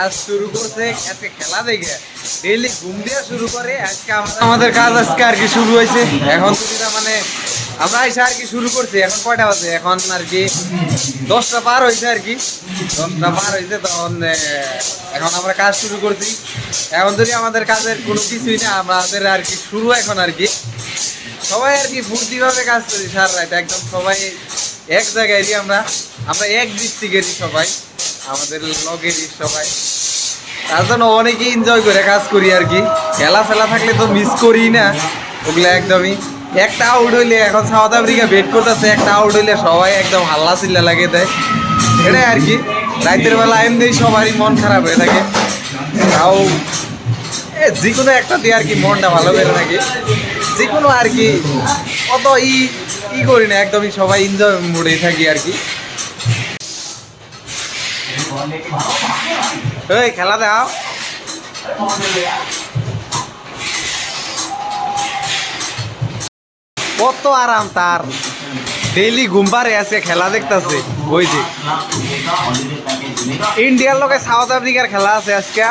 কাজ শুরু করছে আজকে খেলা দেখে। ডেইলি ঘুম দিয়ে শুরু করে, আজকে আমাদের কাজ আজকে আর কি শুরু হয়েছে। এখন ছুটিটা মানে আমরা এসে আর কি শুরু করছি, এখন কয়টা বাজে? এখন আর কি দশটা পার হয়েছে আর কি। দশটা পার হয়েছে, তখন এখন আমরা কাজ শুরু করছি। এখন যদি আমাদের কাজের কোনো কিছুই না, আমাদের আর কি শুরু এখন আর কি। সবাই আর কি ফুর্তিভাবে কাজ করি সারা রাত, একদম সবাই এক জায়গায়ই আমরা আমরা এক ডিস্ট্রিক্টেরই সবাই। আমাদের লগেরই সবাই। তার জন্য অনেকেই এনজয় করে কাজ করি আর কি। খেলা ফেলা থাকলে তো মিস করি না, ওগুলো একদমই। একটা আউট হইলে এখন সাউথ আফ্রিকা বেট করতেছে, একটা আউট হইলে সবাই একদম হাল্লা চিল্লা লাগিয়ে দেয়। এটাই আর কি। রাতের বেলা এমনি সবারই মন খারাপ হয়ে থাকে। তাও যে কোনো একটা দিয়ে আর কি মনটা ভালো করে থাকে যে কোনো আর কি, অত ই ই করি না, একদমই সবাই এনজয় মুডেই থাকি আর কি। এই, খেলা দাও কত আরাম তার। ডেইলি ঘুম পারে আছে, খেলা দেখতাছে। ওই যে। ইন্ডিয়ার লোকে সাউথ আফ্রিকার খেলা আছে আজকে।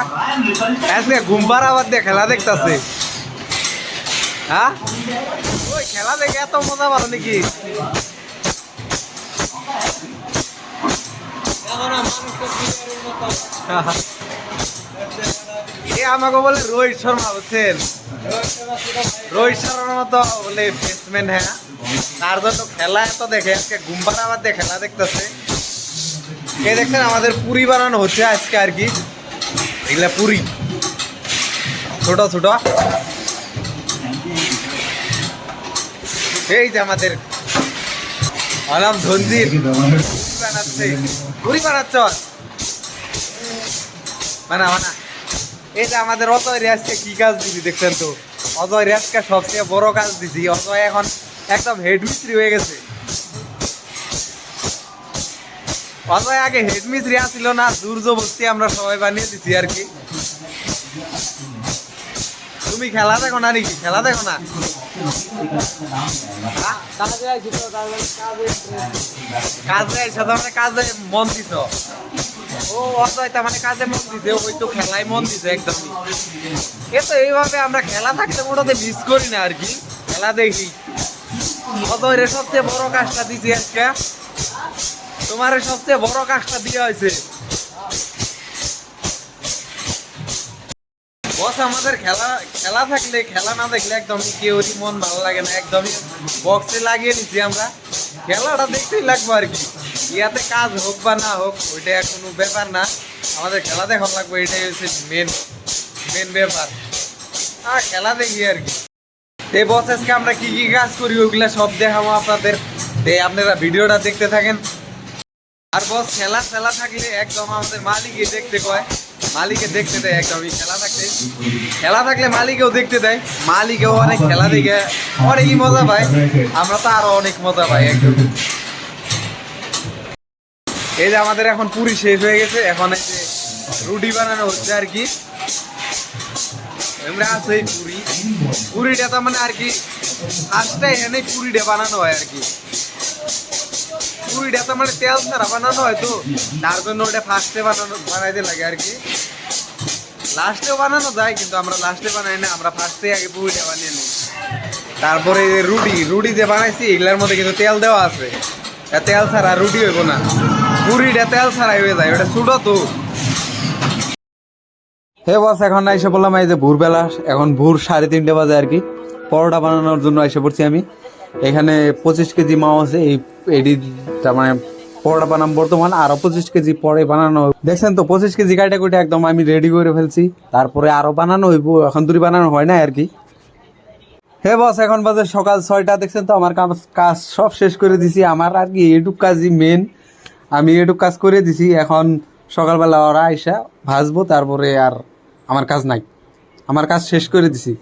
আজকে ঘুম পাড়া বাদ দিয়ে খেলা দেখতাছে। হ্যাঁ? ওই খেলা দেখে এত মজা পারো নাকি? এ আমাকে বলে রোহিত শর্মা, বুঝছেন? রোহিত শর্মার মতো বলে বেটসম্যান হ্যাঁ। তার জন্য খেলা এত দেখে, আজকে ঘুম পাড়া বাদ দিয়ে খেলা দেখতেছে। কে দেখছেন? আমাদের পুরি বানানো হচ্ছে আজকে আর কি। এগুলা পুরি। ছোট ছোট। এই যে আমাদের আলাম ধনজির। পুরি বানাচ্ছে। পুরি বানাচ্ছ। বানা আমাদের অজয় রিয়াজকে কি কাজ দিছি দেখছেন তো? অজয় রিয়াজকে সবচেয়ে বড় কাজ দিছি। অজয় এখন একদম হেডমিস্ত্রি হয়ে গেছে। অজয় আগে হেডমিস্ত্রি আসছিল না, দুর্যোগ আমরা সবাই বানিয়ে দিছি আর কি। তুমি খেলা দেখো না, নাকি? খেলা দেখো না? কাজে মানে মন ও মানে কাজে মন দিছে ওই তো মন এইভাবে আমরা খেলা থাকতে মোটাতে মিস করি না আর কি। খেলা দেখি। অজয় সবচেয়ে বড় কাজটা দিছি আজকে। তোমার সবচেয়ে বড় কাজটা দিয়ে হয়েছে। আমাদের খেলা খেলা থাকলে, খেলা না দেখলে একদমই কেউরই মন ভালো লাগে না। একদমই বক্সে লাগিয়ে নিছি আমরা। খেলাটা দেখতেই লাগবো আর কি। ইয়াতে কাজ হোক বা না হোক, ওইটা কোনো ব্যাপার না। আমাদের খেলা দেখান লাগবে, এটাই হচ্ছে মেন মেন ব্যাপার। আর খেলা দেখি আর কি। এই বস আজকে আমরা কি কি কাজ করি ওইগুলা সব দেখাবো আপনাদের। তে আপনারা ভিডিওটা দেখতে থাকেন। আর বস খেলা খেলা থাকলে একদম আমাদের মালিকই দেখতে কয়। মালিকে দেখতে দেয় একদমই খেলা থাকলে খেলা থাকলে মালিকেও দেখতে দেয়। মালিকেও অনেক খেলা দেখে অনেকই মজা পায়। আমরা তো আরও অনেক মজা পাই একদম। এই যে আমাদের এখন পুরি শেষ হয়ে গেছে। এখন এই যে রুটি বানানো হচ্ছে আর কি। আমরা আছে পুরি। পুরিটা তো মানে আর কি ফার্স্টে এনে পুরিটা বানানো হয় আর কি। পুরিটা তো মানে তেল ছাড়া বানানো হয় তো। তার জন্য ওটা ফার্স্টে বানানো বানাইতে লাগে আর কি। লাস্টেও বানানো যায়, কিন্তু আমরা লাস্টে বানাই না, আমরা ফার্স্টে আগে পুরিটা বানিয়ে নিই। তারপরে যে রুটি রুটি যে বানাইছি, এগুলার মধ্যে কিন্তু তেল দেওয়া আছে। তেল ছাড়া রুটি হইব না। পুরিটা তেল ছাড়াই হয়ে যায়, ওটা ছুটো তো। হে বস এখন এসে বললাম এই যে ভোরবেলা, এখন ভোর সাড়ে তিনটে বাজে আর কি। পরোটা বানানোর জন্য এসে পড়ছি আমি। এখানে পঁচিশ কেজি মাও আছে, এই এডি, তার মানে পরোটা বানাম বর্তমান, আরও পঁচিশ কেজি পরে বানানো দেখছেন তো, পঁচিশ কেজি কাটা কুটে একদম আমি রেডি করে ফেলছি। তারপরে আরও বানানো হইব, এখন দূরি বানানো হয় না আর কি। হে বস এখন বাজে সকাল ছয়টা, দেখছেন তো, আমার কাজ কাজ সব শেষ করে দিছি। আমার আর কি এটুক কাজই মেন আমি এটুক কাজ করে দিছি। এখন সকালবেলা ওরা আইসা ভাজবো, তারপরে আর আমার কাজ নাই। আমার কাজ শেষ করে দিছি।